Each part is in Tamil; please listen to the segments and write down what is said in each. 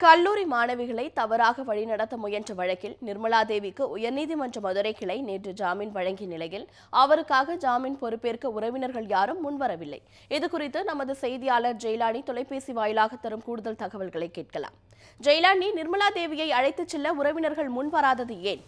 கல்லூரி மாணவிகளை தவறாக வழிநடத்த முயன்ற வழக்கில் நிர்மலா தேவிக்கு உயர்நீதிமன்ற மதுரை கிளை நேற்று ஜாமீன் வழங்கிய நிலையில் அவருக்காக ஜாமீன் பொறுப்பேற்க உறவினர்கள் யாரும் முன்வரவில்லை. இதுகுறித்து நமது செய்தியாளர் ஜெயலானி தொலைபேசி வாயிலாக தரும் கூடுதல் தகவல்களை கேட்கலாம். ஜெயலானி நிர்மலா தேவியை அழைத்துச் செல்ல உறவினர்கள் முன்வராதது ஏன்?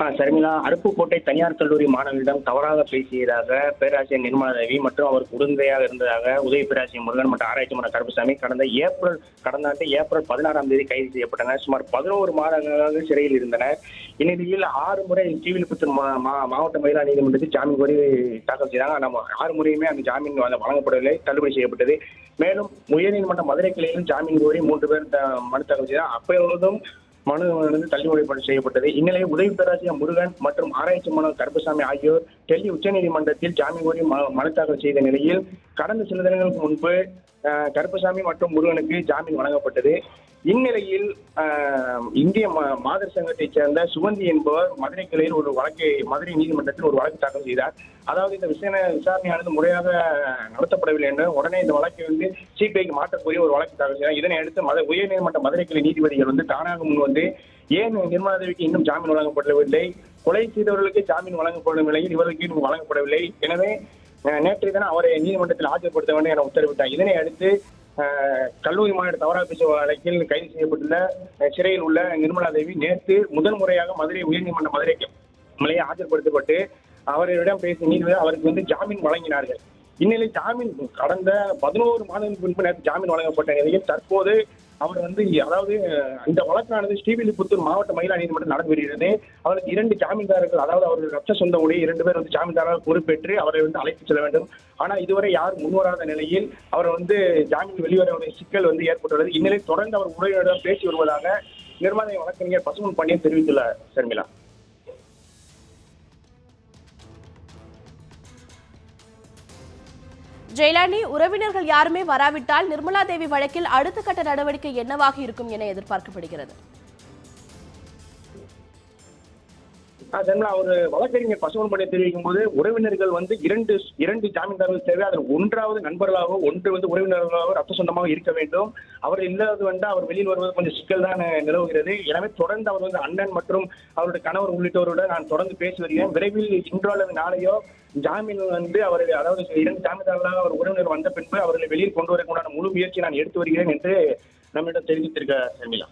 ஆ சர்மிளா அருப்புக்கோட்டை தனியார் கல்லூரி மாணவர்களிடம் தவறாக பேசியதாக பேராசிரியர் நிர்மலா தேவி மற்றும் அவருக்கு உடந்தையாக இருந்ததாக உதவி பேராசிரியர் முருகன் மற்றும் ஆராய்ச்சி மன்ற கருப்புசாமி கடந்த ஏப்ரல் கடந்த ஆண்டு ஏப்ரல் பதினாறாம் தேதி கைது செய்யப்பட்டனர் சுமார் பதினோரு மாதங்களாக சிறையில் இருந்தனர். இந்நிலையில் ஆறு முறை ஸ்ரீவில்லிபுத்தூர் மா மா- மாவட்ட மகிழா நீதிமன்றத்தில் ஜாமீன் கோரி தாக்கல் செய்தாங்க. நம்ம ஆறு முறையுமே அந்த ஜாமீன் வழங்கப்படவில்லை. தள்ளுபடி செய்யப்பட்டது. மேலும் உயர்நீதிமன்ற மதுரை கிளையிலும் ஜாமீன் கோரி மூன்று பேர் த- மனு தாக்கல் செய்தார். அப்பொழுதும் மனு தள்ளுபடி செய்யப்பட்டது. இந்நிலையில் உதவி பேராசிரியர் முருகன் மற்றும் ஆராய்ச்சி மாணவர் கருப்பசாமி ஆகியோர் டெல்லி உச்சநீதிமன்றத்தில் ஜாமீன் கோரி ம- மனு தாக்கல் செய்த நிலையில் கடந்த சில தினங்களுக்கு முன்பு கருப்பசாமி மற்றும் முருகனுக்கு ஜாமீன் வழங்கப்பட்டது. இந்நிலையில் இந்திய மாதர் சங்கத்தைச் சேர்ந்த சுகந்தி என்பவர் மதுரை கிளையில் ஒரு வழக்கை மதுரை நீதிமன்றத்தில் ஒரு வழக்கு தாக்கல் செய்தார். அதாவது இந்த விசாரணை விசாரணையானது முறையாக நடத்தப்படவில்லை என்று உடனே இந்த வழக்கை வந்து சிபிஐக்கு மாற்றக்கூடிய ஒரு வழக்கு தாக்கல் செய்தார். இதனை அடுத்து மத உயர்நீதிமன்ற மதுரை கிளை நீதிபதிகள் வந்து தானாக முன் வந்து ஏன் நிர்மலா தேவிக்கு இன்னும் ஜாமீன் வழங்கப்படவில்லை? கொலை செய்தவர்களுக்கு ஜாமீன் வழங்கப்படும் நிலையில் இவர்களுக்கு இன்னும் வழங்கப்படவில்லை. எனவே அஹ், நேற்றைய தினம் அவரை நீதிமன்றத்தில் ஆஜர்படுத்த வேண்டும் என உத்தரவிட்டார். இதனை அடுத்து கல்லூரி மாநில தவறாக பேசும் வழக்கில் கைது செய்யப்பட்டுள்ள சிறையில் உள்ள நிர்மலா தேவி நேற்று முதன் முறையாக மதுரை உயர்நீதிமன்ற மதுரை மலையை ஆஜர்படுத்தப்பட்டு அவரிடம் பேசி நீதிபதி அவருக்கு வந்து ஜாமீன் வழங்கினார்கள். இந்நிலையில் ஜாமீன் கடந்த பதினோரு மாதங்களுக்கு முன்பு நேற்று ஜாமீன் வழங்கப்பட்ட நிலையில் தற்போது அவர் வந்து அதாவது அந்த இந்த வழக்கானது ஸ்ரீவில்லிபுத்தூர் மாவட்ட மயிலா நீதிமன்றம் நடந்து வருகிறது அவருக்கு இரண்டு ஜாமீன்தாரர்கள் அதாவது அவர்கள் ரத்த சொந்த உடைய இரண்டு பேர் வந்து ஜாமீன்தாரர்கள் பொறுப்பேற்று அவரை வந்து அழைத்து செல்ல வேண்டும். ஆனால் இதுவரை யாரும் முன்வராத நிலையில் அவர் வந்து ஜாமீன் வெளிவர சிக்கல் வந்து ஏற்பட்டுள்ளது. இந்நிலையில் தொடர்ந்து அவர் உறவினரிடம் பேசி வருவதாக நிர்மாணிய வழக்கறிஞர் பசுமன் பாண்டியன் தெரிவித்துள்ளார் ஷர்மிளா ஜெயலானி உறவினர்கள் யாருமே வராவிட்டால் நிர்மலா தேவி வழக்கில் அடுத்த கட்ட நடவடிக்கை என்னவாக இருக்கும் என எதிர்பார்க்கப்படுகிறது. ஆ, அவர் வழக்கறிஞர் பசுமன் பண்ணி தெரிவிக்கும் போது உறவினர்கள் வந்து இரண்டு இரண்டு ஜாமீன்தாரர்கள் தேவை. அதில் ஒன்றாவது நண்பர்களாகவோ ஒன்று வந்து உறவினர்களாகவோ ரத்த சொந்தமாக இருக்க வேண்டும். அவர் இல்லாதது வந்து அவர் வெளியில் வருவது கொஞ்சம் சிக்கல் தான் நிலவுகிறது. எனவே தொடர்ந்து அவர் வந்து அண்ணன் மற்றும் அவருடைய கணவர் உள்ளிட்டவருடன் நான் தொடர்ந்து பேசி வருகிறேன். விரைவில் இன்றோ அல்லது நாளையோ ஜாமீன் வந்து அவர் அதாவது இரண்டு ஜாமீன்தாரர்களாக அவர் உறவினர் வந்த பின்பு அவர்களை வெளியில் கொண்டு வரக்கூடிய முழு முயற்சி நான் எடுத்து வருகிறேன் என்று நம்மிடம் தெரிவித்திருக்க ஷர்மிளா